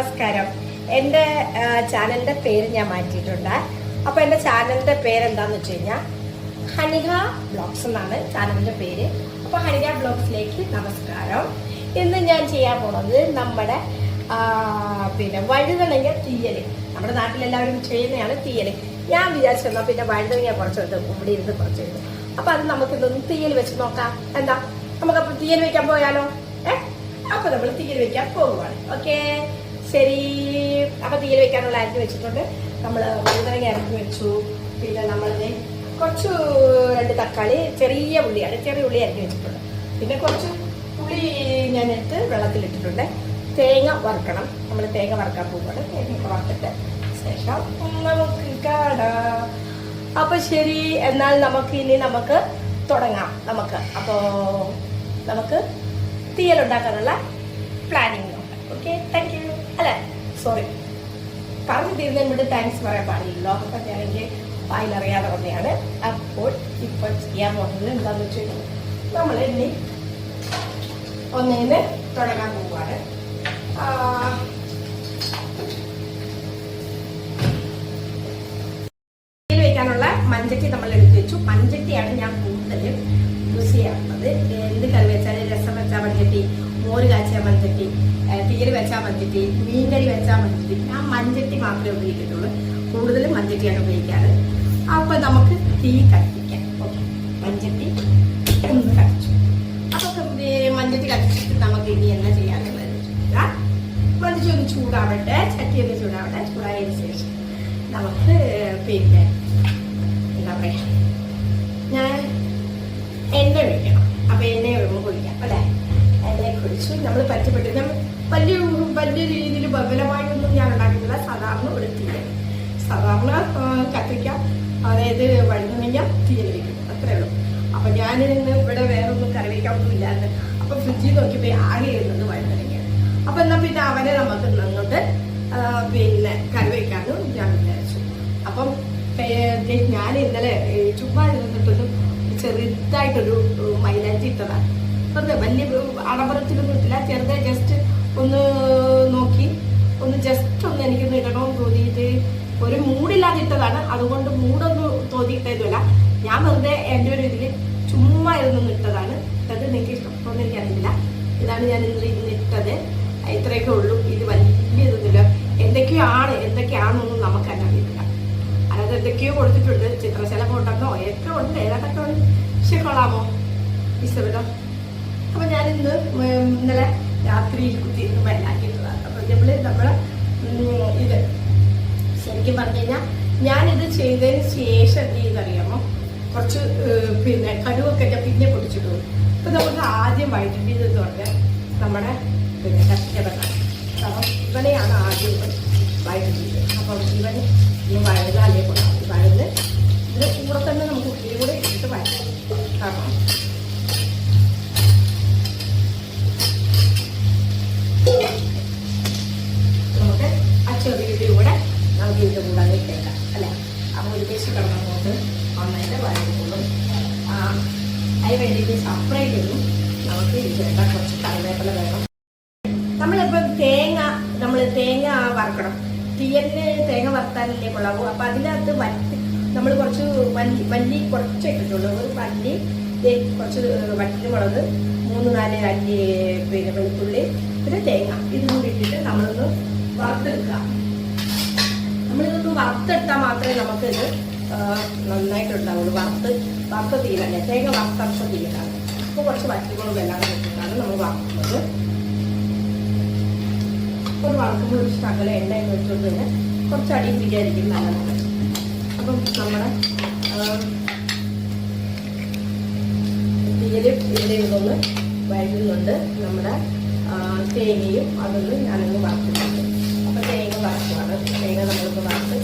നമസ്കാരം. എന്റെ ചാനലിന്റെ പേര് ഞാൻ മാറ്റിയിട്ടുണ്ട്. അപ്പൊ എന്റെ ചാനലിന്റെ പേര് എന്താന്ന് വെച്ച് കഴിഞ്ഞാൽ ഹനിക ബ്ലോഗ്സ് എന്നാണ് ചാനലിന്റെ പേര്. അപ്പൊ ഹനിക ബ്ലോഗ്സിലേക്ക് നമസ്കാരം. ഇന്ന് ഞാൻ ചെയ്യാൻ പോണത് നമ്മുടെ പിന്നെ വഴുതണങ്ങ തീയൽ. നമ്മുടെ നാട്ടിലെല്ലാവരും ചെയ്യുന്നതാണ് തീയൽ. ഞാൻ വിചാരിച്ചെന്നാ പിന്നെ വഴുതണങ്ങ കുറച്ചെടുത്ത് ഇവിടെ ഇരുന്ന് കുറച്ചെടുത്ത് അപ്പൊ അത് നമുക്ക് ഇതൊന്ന് തീയൽ വെച്ച് നോക്കാം. എന്താ? നമുക്ക് നമുക്കപ്പോൾ തീയൽ വെക്കാൻ പോയാലോ? ഏഹ് അപ്പൊ നമ്മൾ തീയൽ വെക്കാൻ പോവുകയാണ്. ഓക്കെ? ശരി. അപ്പൊ തീയിൽ വെക്കാനുള്ള അരിഞ്ഞ് വെച്ചിട്ടുണ്ട്. നമ്മൾ വഴുതനങ്ങ അരിഞ്ഞ് വെച്ചു. പിന്നെ നമ്മളിത് കുറച്ച് രണ്ട് തക്കാളി ചെറിയ ഉള്ളിയാണ്. ചെറിയ ഉള്ളി അരിഞ്ഞ് വെച്ചിട്ടുണ്ട്. പിന്നെ കുറച്ച് ഉള്ളി ഞാൻ എടുത്ത് വെള്ളത്തിലിട്ടിട്ടുണ്ട്. തേങ്ങ വറുക്കണം. നമ്മൾ തേങ്ങ വറുക്കാൻ പോകുകയാണ് തേങ്ങ വറുത്തിട്ട് ശേഷം നമുക്ക് കാണാം. അപ്പൊ ശരി. എന്നാൽ നമുക്ക് ഇനി നമുക്ക് തുടങ്ങാം. നമുക്ക്. അപ്പോ നമുക്ക് തീയലുണ്ടാക്കാനുള്ള പ്ലാനിങ് ഓക്കെ താങ്ക് യു അല്ലെ? സോറി പറഞ്ഞു തീരുന്നതിന് വേണ്ടി താങ്ക്സ് പറയാൻ പാടില്ല ലോകത്തെ ഞാൻ എനിക്ക് വായിലറിയാതെ വന്നെയാണ് അപ്പോൾ ഇപ്പൊ ചെയ്യാൻ പോകുന്നത് എന്താണെന്ന് വെച്ച് കഴിഞ്ഞാൽ നമ്മൾ ഇനി ഒന്നേന്ന് തുടങ്ങാൻ പോവുകയാണ്. വെക്കാനുള്ള മഞ്ചട്ടി നമ്മൾ എടുത്ത് വെച്ചാൽ മഞ്ചട്ടി മീൻകറി വെച്ചാൽ മഞ്ചട്ടി ഞാൻ മഞ്ചട്ടി മാത്രമേ ഉപയോഗിക്കത്തുള്ളൂ. കൂടുതലും മഞ്ചട്ടിയാണ് ഉപയോഗിക്കാറ്. അപ്പൊ നമുക്ക് തീ കത്തിക്കാം. ഓക്കെ. മഞ്ചട്ടി ഒന്ന് കത്തിച്ചു. അപ്പൊ ഈ മഞ്ചട്ടി കത്തിച്ചിട്ട് നമുക്ക് ഇനി എന്നാ ചെയ്യാനുള്ളത് മഞ്ചട്ടി ഒന്ന് ചൂടാവട്ടെ. ചട്ടി ഒന്ന് ചൂടാവട്ടെ. ചൂടായതിനു ശേഷം നമുക്ക് പിന്നെ എന്താ പറയാ ഞാൻ എണ്ണ ഒഴിക്കണം. അപ്പൊ എണ്ണ ഒഴിവ് കുഴിക്കാം അല്ലെ? എണ്ണ കുഴിച്ചു നമ്മൾ പറ്റപ്പെട്ട് നമ്മൾ വലിയ വലിയ രീതിയിൽ ബബലമായിട്ടൊന്നും ഞാൻ ഉണ്ടാക്കുന്നില്ല സാധാരണ ഒരു തീയ സാധാരണ കത്തിക്ക അതായത് വഴുതനങ്ങ തീയൽ വയ്ക്കും അത്രേ ഉള്ളൂ. അപ്പൊ ഞാൻ ഇന്ന് ഇവിടെ വേറെ ഒന്നും കറി വയ്ക്കാനൊന്നും ഇല്ലായിരുന്നു. അപ്പൊ ഫ്രിഡ്ജിൽ നോക്കിയപ്പോ ആകെ ഇരുന്നത് വഴുതനങ്ങ അപ്പൊ എന്നാ പിന്നെ അവനെ നമുക്ക് നിന്നിട്ട് പിന്നെ കറി വയ്ക്കാനും ഞാൻ വിചാരിച്ചു. അപ്പം ഞാൻ ഇന്നലെ ചുമ്മാ ഇരുന്നിട്ടൊരു ചെറുതായിട്ടൊരു മൈലാഞ്ചി ഇട്ടതാണ് വലിയ അടപറത്തിലൊന്നും ഇട്ടില്ല. ചെറുതായി ജസ്റ്റ് ഒന്ന് നോക്കി. ഒന്ന് ജസ്റ്റ് ഒന്ന് എനിക്കൊന്ന് ഇടണമെന്ന് തോന്നിയിട്ട് ഒരു മൂടില്ലാതിട്ടതാണ് അതുകൊണ്ട് മൂടൊന്നും തോന്നിയിട്ടതുമല്ല. ഞാൻ വെറുതെ എന്റെ ഒരു ഇതിൽ ചുമ്മാ ഇരുന്നൊന്ന് ഇട്ടതാണ് ഇട്ടത് നിങ്ങൾക്ക് ഇഷ്ടപ്പെട്ടോന്ന് എനിക്കറിയില്ല. ഇതാണ് ഞാൻ ഇന്ന് ഇന്ന് ഇട്ടത്. ഇത്രയൊക്കെ ഉള്ളൂ. ഇത് വലിയ ഇതൊന്നുമില്ല. എന്തൊക്കെയാണ് എന്തൊക്കെയാണെന്നൊന്നും നമുക്ക് അറിയില്ല അതായത് എന്തൊക്കെയോ കൊടുത്തിട്ടുണ്ട്. ചിത്രശല കൊണ്ടെന്നോ ഒക്കെ ഉണ്ട്. ഏതാണ്ടൊക്കെ ഉണ്ട്. പക്ഷെ കൊള്ളാമോ? ഇഷ്ടപ്പെട്ടോ? അപ്പൊ ഞാൻ ഇന്ന് ഇന്നലെ രാത്രി കുത്തി വെള്ളാക്കിയിട്ടതാണ് അപ്പൊ നമ്മൾ ഉം, ഇത് ശരിക്കും പറഞ്ഞു കഴിഞ്ഞാൽ ഞാനിത് ചെയ്തതിന് ശേഷം എന്ത് ചെയ്തറിയാമോ? കുറച്ച് പിന്നെ കടുവൊക്കെ ഞാൻ പിന്നെ പൊടിച്ചിട്ടു അപ്പൊ നമുക്ക് ആദ്യം വൈദ്യുതി എന്ന് പറഞ്ഞാൽ നമ്മുടെ പിന്നെ കഷ്ടപ്പെടാം അപ്പം ഇവനെയാണ് ആദ്യം വൈദ്യുതി അപ്പം ഇവൻ ഇന്ന് വഴുതാലേ കൊള്ളാം വഴുത് ഇതിന് കൂടെ തന്നെ നമുക്ക് ഉള്ളിയും വറുത്താലല്ലേ കൊള്ളാവൂ അപ്പം അതിനകത്ത് വറ്റി നമ്മൾ കുറച്ച് മല്ലി മല്ലി കുറച്ച് ഇട്ടിട്ടുള്ളൂ. ഒരു മല്ലി കുറച്ച് വറ്റൽ മുളക് മൂന്ന് നാല് അല്ലി പിന്നെ വെളുത്തുള്ളി പിന്നെ തേങ്ങ. ഇതും കൂടി ഇട്ടിട്ട് നമ്മളൊന്ന് വറുത്തെടുക്കുക. നമ്മളിതൊന്ന് വറുത്തെടുത്താൽ മാത്രമേ നമുക്കിത് നന്നായിട്ട് നന്നായിട്ടുണ്ടാവുള്ളൂ. വറുത്ത് വറുത്ത തീരല്ലേ? തേങ്ങ വറുത്തറുത്ത തീരാണ് അപ്പോൾ കുറച്ച് വറ്റൽമുളക് എല്ലാം ഇട്ടിട്ടാണ് നമ്മൾ വറുക്കുന്നത്. ഒരു വറക്കുമ്പോൾ ഒരു ശകല എണ്ണ വെച്ചുകൊണ്ട് തന്നെ കുറച്ച് അടി പിടിക്കാതിരിക്കും നല്ലതാണ് അപ്പം നമ്മുടെ തീരെ ഇവിടെ ഇതൊന്ന് വഴങ്ങുന്നുണ്ട് നമ്മുടെ തേങ്ങയും അതൊന്ന് ഞാനൊന്ന് വറക്കുന്നുണ്ട്. അപ്പം തേങ്ങ വറക്കുവാണ്. തേങ്ങ നമ്മൾക്ക് വറുത്ത്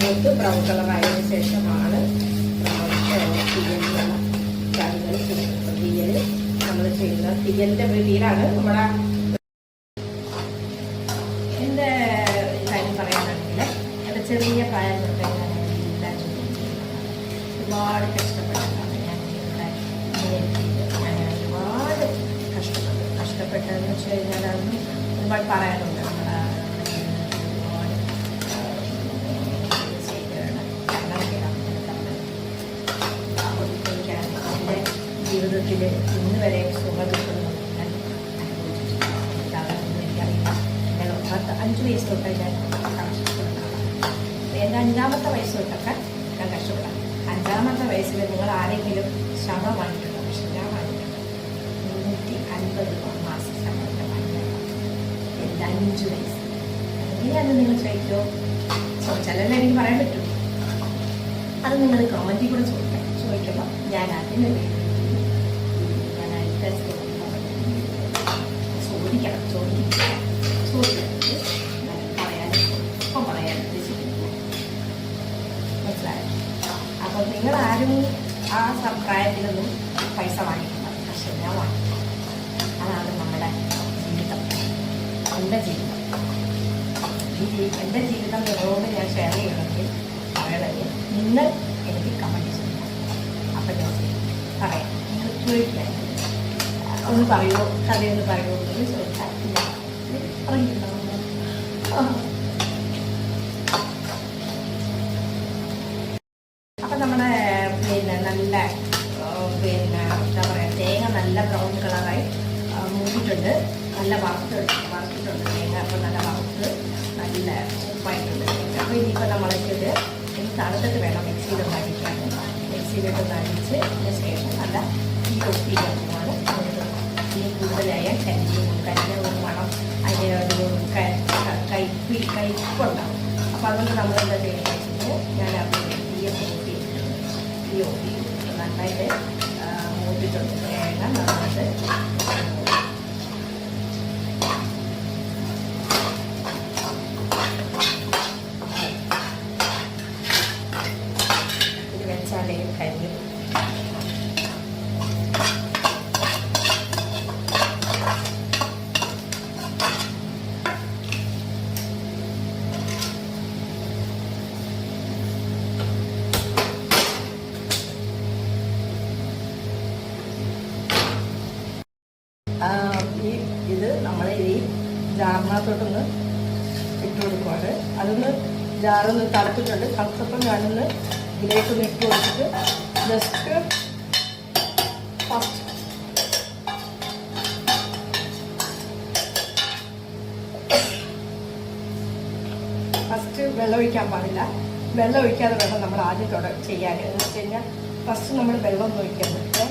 മൂത്ത് ബ്രൗൺ കളറായതിനു ശേഷമാണ് തീയലിനുള്ള കാര്യങ്ങൾ ചെയ്യുന്നത്. തീയൽ നമ്മൾ നമ്മുടെ ജീവിതത്തിൽ ഇന്ന് വരെ അഞ്ചു വയസ്സ് തൊട്ട് ഞാൻ എന്റെ അഞ്ചാമത്തെ വയസ്സ് തൊട്ടൊക്കെ ഞാൻ കഷ്ടപ്പെടാം. അഞ്ചാമത്തെ വയസ്സിൽ നിങ്ങൾ ആരെങ്കിലും ശവം വാങ്ങിയിട്ടുണ്ടോ? പക്ഷെ ഞാൻ വാങ്ങിയിട്ടുണ്ട്? മുന്നൂറ്റി അൻപത് രൂപ മാസം ശമ്പളത്തെ വാങ്ങിയിട്ടുണ്ട്? എന്റെ അഞ്ച് വയസ്സ്? എങ്ങനെയാണെന്ന് നിങ്ങൾ ചോദിക്കോ? ചിലരെ എനിക്ക് പറയാൻ പറ്റും. അത് നിങ്ങൾ കമന്റിൽ കൂടെ ചോദിക്കാം ചോദിക്കുമ്പോൾ ഞാൻ അതിന് വേണ്ടി ആ സ- പ്രായത്തിലൊന്നും പൈസ വാങ്ങിക്കില്ല പക്ഷെ ഞാൻ വാങ്ങിക്കും അതാണ് നമ്മുടെ ജീവിതം. എന്റെ ജീവിതം. എന്റെ ജീവിതം നിങ്ങളോട് ഞാൻ ഷെയർ ചെയ്യണമെങ്കിൽ പറയണമെങ്കിൽ നിങ്ങൾ എനിക്ക് കമന്റ് ചെയ്യണം. അപ്പം ഞാൻ ചെയ്യും. പറയാം. നിങ്ങൾ ചോദിക്കാൻ ഒന്ന് പറയുമോ കഥയൊന്ന് പറയുമോ എന്ന് ചോദിച്ചാൽ ഇല്ല. നല്ല ബ്രൗൺ കളറായി മൂടിയിട്ടുണ്ട്. നല്ല വറുത്ത് വറുത്തിട്ടുണ്ട്. തേങ്ങ അപ്പം നല്ല വറുത്ത് നല്ല ഉപ്പായിട്ടുണ്ട്. അപ്പോൾ ഇനിയിപ്പോൾ നമ്മൾക്കിത് ഇനി തണുത്തിട്ട് വേണം മിക്സിയിലൊന്ന് അടിക്കാൻ മിക്സിയിലിട്ടൊന്ന് അടിച്ച് അതിന് ശേഷം നല്ല ഈ ഒപ്പിക്കാൻ പോവാണ് നമുക്ക് ഈ കൂടുതലായ കരിയും കരിഞ്ഞ ഒരു മണം. അതിന്റെ ഒരു ക- ക- കയ്പ്പ് കയ്പ്പുണ്ടാവും. അപ്പോൾ അതുകൊണ്ട് നമ്മൾ എന്താ ചെയ്യുന്നത് ഞാൻ അപ്പോൾ ഈ ഒപ്പി ഈ ഒപ്പി നന്നായിട്ട് ആ, മൂപ്പിട്ടുണ്ട് തേങ്ങ നന്നായിട്ട് ഇത് ഈ ഇത് നമ്മൾ ഈ ജാറിനകത്തോട്ടൊന്ന് ഇട്ട് കൊടുക്കുവാണ് അതൊന്ന് ജാറൊന്ന് തണുത്തിട്ടുണ്ട് കാണുന്ന ഞാനൊന്ന് ഇതിലേക്കൊന്ന് ഇട്ട് കൊടുത്തിട്ട് ജസ്റ്റ് ഫസ്റ്റ് ഫസ്റ്റ് വെള്ളം ഒഴിക്കാൻ പാടില്ല. വെള്ളം ഒഴിക്കാതെ വേണം നമ്മൾ ആദ്യം തുട ചെയ്യാൻ. എന്ന് വെച്ച് കഴിഞ്ഞാൽ ഫസ്റ്റ് നമ്മൾ വെള്ളം ഒന്നും ഒഴിക്കാൻ പറ്റില്ല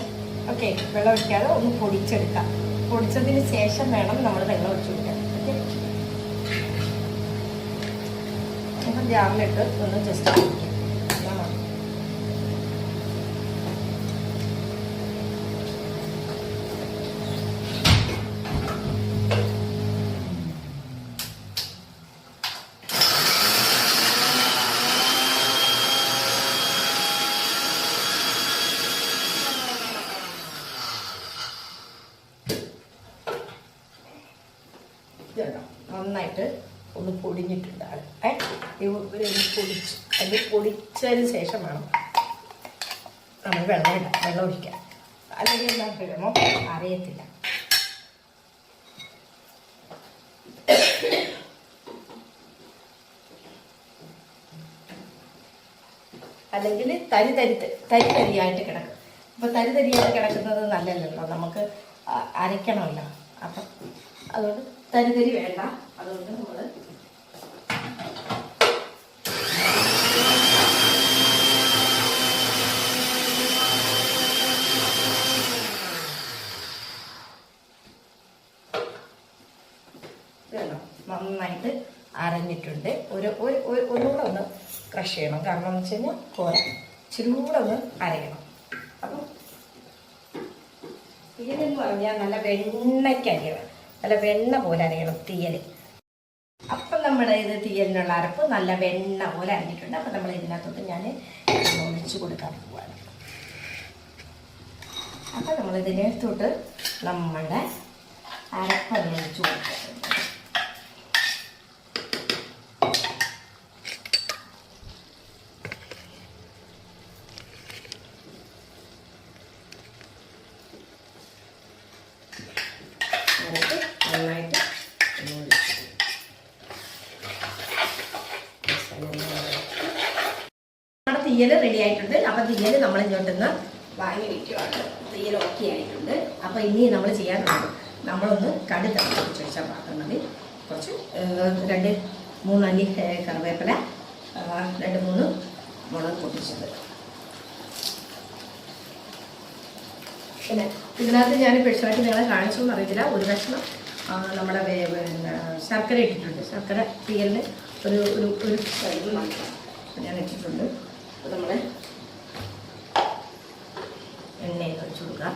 ഓക്കെ വെള്ളം ഒഴിക്കാതെ ഒന്ന് പൊടിച്ചെടുക്കാം. പൊടിച്ചതിന് ശേഷം വേണം നമ്മൾ വെള്ളം ഒഴിച്ചു കൊടുക്കാൻ. അപ്പം ജാറിലിട്ട് ഒന്ന് ജസ്റ്റ് ഏ? പൊടിച്ചു അത് പൊടിച്ചതിന് ശേഷം വേണം നമ്മൾ വെള്ളം ഇടാം വെള്ളം ഒഴിക്കാം അല്ലെങ്കിൽ എന്താ കഴിയുമ്പോൾ അറിയത്തില്ല. അല്ലെങ്കിൽ തരി തരി തരി തരിയായിട്ട് കിടക്കും. അപ്പോൾ തരി തരിയായിട്ട് കിടക്കുന്നത് നല്ലതല്ലല്ലോ. നമുക്ക് അരയ്ക്കണമല്ലോ. അപ്പം അതുകൊണ്ട് തരി തരി വേണ്ട. അതുകൊണ്ട് നമ്മൾ ഇതുണ്ടോ? നന്നായിട്ട് അരഞ്ഞിട്ടുണ്ട് ഒരു ഒരു ഒന്നുകൂടെ ഒന്ന് ക്രഷ് ചെയ്യണം. കാരണം എന്ന് വെച്ച് കഴിഞ്ഞാൽ കോര ഇച്ചിരി കൂടെ ഒന്ന് അരയണം. അപ്പം തീയലെന്ന് പറഞ്ഞാൽ നല്ല വെണ്ണയ്ക്ക് അരിയണം. നല്ല വെണ്ണ പോലെ അരയണം തീയൽ അപ്പം നമ്മൾ ഇത് തീയലിനുള്ള അരപ്പ് നല്ല വെണ്ണ പോലെ അരഞ്ഞിട്ടുണ്ട്. അപ്പം നമ്മൾ ഇതിനകത്തോട്ട് ഞാൻ ഒഴിച്ചു കൊടുക്കാൻ പോവാണ്. അപ്പം നമ്മൾ ഇതിനകത്തോട്ട് നമ്മുടെ അരപ്പ് ഒഴിച്ചു കൊടുക്കുക എന്നിട്ട് നന്നായിട്ട് ഒന്ന് ഒഴിച്ച് നമ്മുടെ തീയൽ റെഡി ആയിട്ടുണ്ട്. അപ്പം തീയൽ നമ്മൾ ഇങ്ങോട്ടൊന്ന് വാങ്ങി വയ്ക്കുവാണ് തീയൽ ഓക്കെ ആയിട്ടുണ്ട്. അപ്പം ഇനി നമ്മൾ ചെയ്യാനുള്ളത് നമ്മളൊന്ന് കടുക് തിളപ്പിച്ച് വെച്ചാൽ മാത്രം മതി. കുറച്ച് രണ്ട് മൂന്നല്ലി കറിവേപ്പില രണ്ട് മൂന്ന് മുളക് പൊട്ടിച്ചത് പിന്നെ ഇതിനകത്ത് ഞാൻ സ്പെഷ്യലായിട്ട് നിങ്ങളെ കാണിച്ചു അറിയത്തില്ല. ഒരു കഷ്ണം നമ്മുടെ ശർക്കര ഇട്ടിട്ടുണ്ട്. ശർക്കര തീയലിന് ഒരു ഒരു ഒരു ഞാൻ ഇട്ടിട്ടുണ്ട്. അപ്പോൾ നമ്മൾ എണ്ണയൊക്കെ ഒഴിച്ചു കൊടുക്കാം.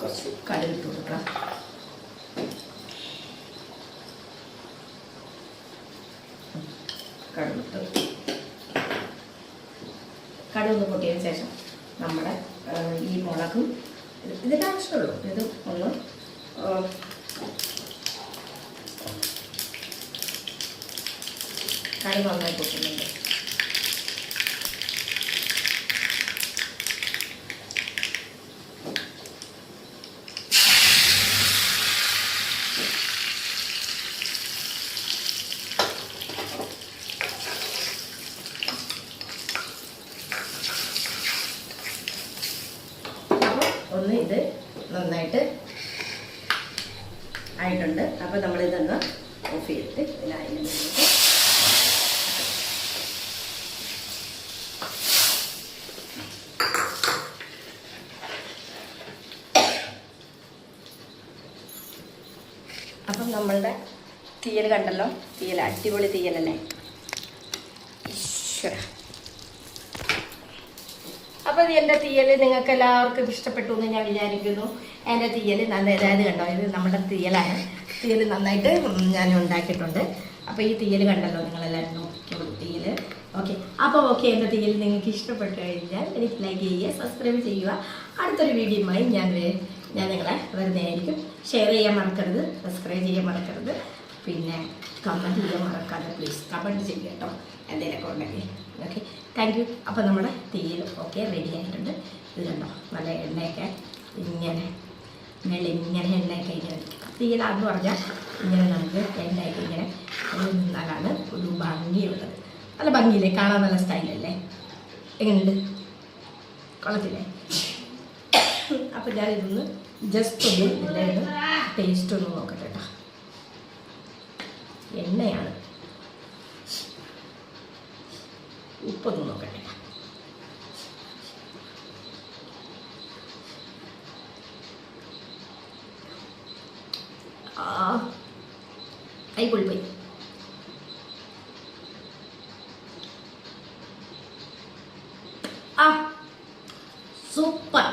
കുറച്ച് കടുക് ഇട്ട് കൊടുക്കാം. കടുകിട്ട് കടുക് പൊട്ടിയതിന് ശേഷം നമ്മുടെ ഈ മുളകും ഇത് ഇതിന്റെ ആവശ്യമുള്ളൂ. ഇത് ഒന്ന് കടുക് നന്നായി പൊട്ടുന്നുണ്ട് അപ്പോൾ ഒന്ന് ഇത് നന്നായിട്ട് ആയിട്ടുണ്ട്. അപ്പോൾ നമ്മളിതൊന്ന് ഓഫ് ചെയ്തിട്ട് ഇതിലായാലും വേണ്ടിയിട്ട് അപ്പം നമ്മളുടെ തീയൽ കണ്ടല്ലോ? തീയൽ അടിപൊളി തീയലല്ലേ? അപ്പോൾ ഇത് എന്റെ തീയൽ നിങ്ങൾക്ക് എല്ലാവർക്കും ഇഷ്ടപ്പെട്ടു എന്ന് ഞാൻ വിചാരിക്കുന്നു. എന്റെ തീയൽ നല്ല അതായത് കണ്ടോ ഇത് നമ്മുടെ തീയലാണ്. തീയൽ നന്നായിട്ട് ഞാൻ ഉണ്ടാക്കിയിട്ടുണ്ട്. അപ്പോൾ ഈ തീയൽ കണ്ടല്ലോ നിങ്ങളെല്ലാവരും നോക്കിയോളൂ തീയൽ ഓക്കെ. അപ്പോൾ ഓക്കെ എന്റെ തീയൽ നിങ്ങൾക്ക് ഇഷ്ടപ്പെട്ടു കഴിഞ്ഞാൽ എനിക്ക് ലൈക്ക് ചെയ്യുക സബ്സ്ക്രൈബ് ചെയ്യുക. അടുത്തൊരു വീഡിയോയുമായി ഞാൻ ഞാൻ നിങ്ങളെ വരുന്നതായിരിക്കും ഷെയർ ചെയ്യാൻ മറക്കരുത് സബ്സ്ക്രൈബ് ചെയ്യാൻ മറക്കരുത്. പിന്നെ കമന്റ് ചെയ്യാൻ മറക്കാതെ പ്ലീസ് കമന്റ് ചെയ്യുക കേട്ടോ. എന്തെങ്കിലുമൊക്കെ ഉണ്ടെങ്കിൽ. ഓക്കെ താങ്ക് യു അപ്പോൾ നമ്മുടെ തീയിൽ ഓക്കെ റെഡി ആയിട്ടുണ്ട്. ഇത് കണ്ടോ? നല്ല എണ്ണയൊക്കെ ഇങ്ങനെ മേളിൽ ഇങ്ങനെ എണ്ണയൊക്കെ ഇങ്ങനെ തീയലാന്ന് പറഞ്ഞാൽ ഇങ്ങനെ നമുക്ക് എണ്ണയൊക്കെ ഇങ്ങനെ നിന്നാലാണ് ഒരു ഭംഗിയുള്ളത്. നല്ല ഭംഗിയില്ലേ? കാണാൻ നല്ല സ്റ്റൈലല്ലേ എങ്ങനെയുണ്ട്? കൊള്ളത്തില്ലേ? അപ്പം ഞാനിതൊന്ന് ജസ്റ്റ് ഒന്ന് ഇതിന്റെ ടേസ്റ്റ് ഒന്ന് നോക്കട്ടെ കേട്ടോ. എണ്ണയാണ്. ഉപ്പൊന്ന് നോക്കട്ടെ. ആ കൈ പൊളിപ്പോയി ആ സൂപ്പർ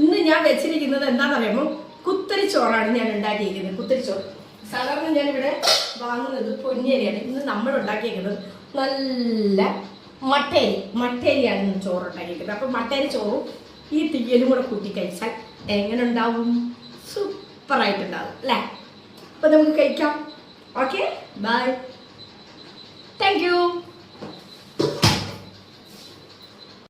ഇന്ന് ഞാൻ വെച്ചിരിക്കുന്നത് എന്താണെന്ന് പറയുമ്പോൾ കുത്തരിച്ചോറാണ് ഞാൻ ഉണ്ടാക്കിയിരിക്കുന്നത്. കുത്തരിച്ചോറ് സാധാരണ ഞാനിവിടെ വാങ്ങുന്നത് പൊന്നേരിയാണ്. ഇന്ന് നമ്മൾ ഉണ്ടാക്കിയിരിക്കുന്നത് നല്ല മട്ടേരി. മട്ടേരിയാണ് ചോറ് ഉണ്ടാക്കിയിരിക്കുന്നത് അപ്പം മട്ടേരി ചോറും ഈ തീയലും കൂടെ കുത്തി കഴിച്ചാൽ എങ്ങനെ ഉണ്ടാവും സൂപ്പറായിട്ടുണ്ടാവും അല്ലേ? അപ്പം നമുക്ക് കഴിക്കാം. ഓക്കെ? ബൈ. Thank you.